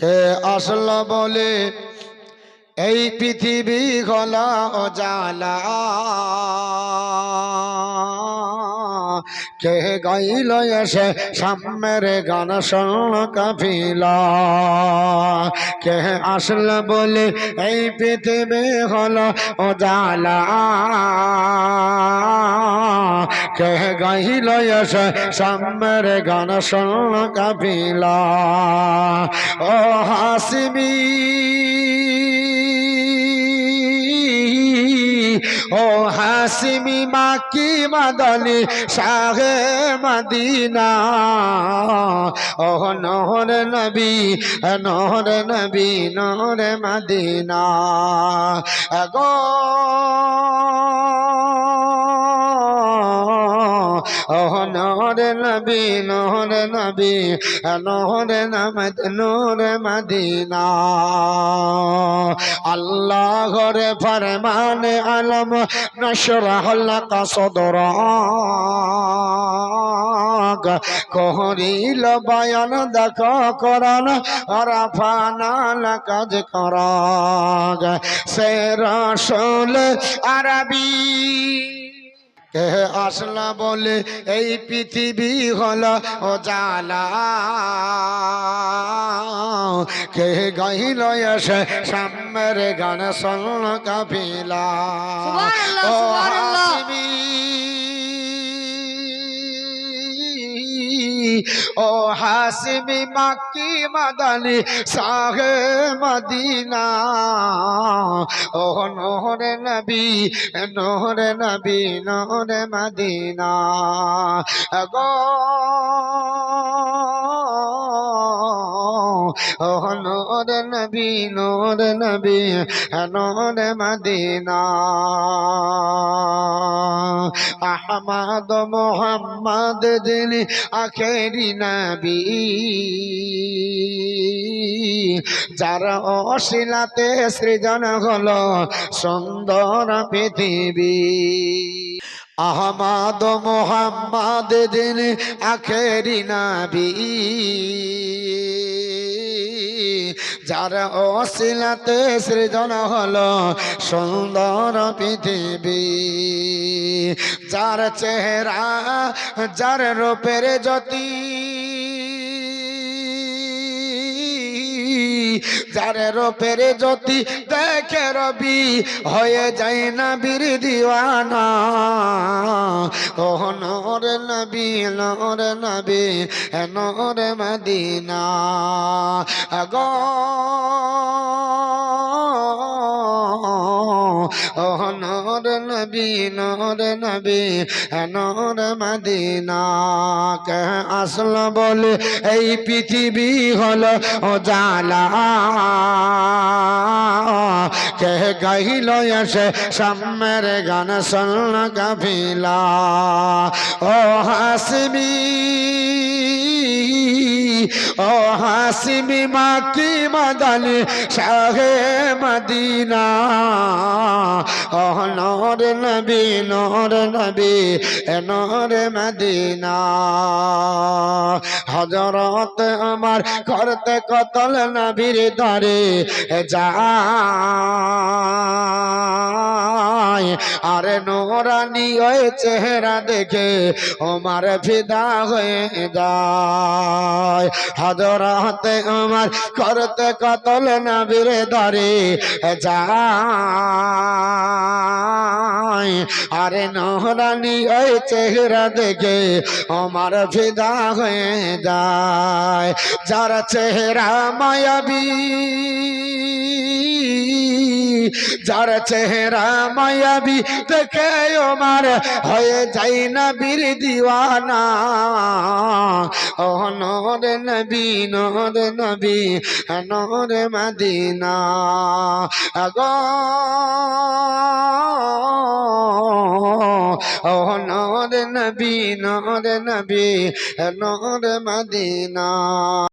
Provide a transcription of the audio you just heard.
কে আসল বলে এই পৃথিবী গলা ও জালা কে গাইল এসে সামের গান শোন কাফিলা। কে আসলো বলে এই পৃথিবী হলো ও জালা কে গাইল এসে সামের গান শোন কাফিলা। ও হাসিমি ও হাসিমি মাকি মাদলি শাহে মদিনা। ও নহর নবী নহর নবী, নহর মদিনা। গো নহর নবী নহর নবী, নহর নমদ নূর মদিনা। আল্লাহ ঘরে ফরমান আলম নশরহ লক সদরাক কহরিল বয়ান দেখ করান রাফানা লকাজ করাক সে আরবি। কে আসলা বলে, এই পৃথিবী হল ও জালা কে গাইল এসে সামের গান শোন কাপিলা ও। হাসিবি। ও হাসিবি মাক্কি মাদানি সাহে মদিনা। ও নহরে নবী নহরে নবী নহরে মদিনা। গো ও নবী নহরে নবী নহরে মদিনা। আহমদ মোহাম্মদ যিনি আখেরি নবী। যার অশিলাতে সৃজন হলো সুন্দর পৃথিবী। আহমদ মোহাম্মদ যিনি আখেরি নবী। যার অশিলাতে সৃজন হলো সুন্দর পৃথিবী। যার চেহারা যার রূপের জ্যোতি যার পেরে জ্যোতি দেখে রবি, হয়ে যায় না বীর দিওয়ানা। ও নর নবী নর নবী নর মদিনা। গো ও নর নবী নর নবী, নর মদিনা কে আসল বলে, এই পৃথিবী হলো ও জালা কে গাইল এসে সামের গান শোন কাফিলা ও হাসবি ও হাসিমি মাকি মাদালি শাহে মদিনা। ও নর নবী নর নবী নর মদিনা। হজরত আমার করতে কতল নবীর দরে যায়। আরে নোরানি ওই চেহারা দেখে আমার ফিদা হয়ে যায়। হজরতে আমার করতে কতল নবীর দরে যায়। আরে নোরানি ওই চেহারা দেখে আমার ফিদা হয়ে যায়, যার চেহারা মায়াবী। যার চেহারা মায়াবী, দেখে আমার হয়ে যাই না বীর দিওয়ানা। ও নর নবী নর নবী, নর মদিনা। গো ও নর নবী নর নবী নর মদিনা।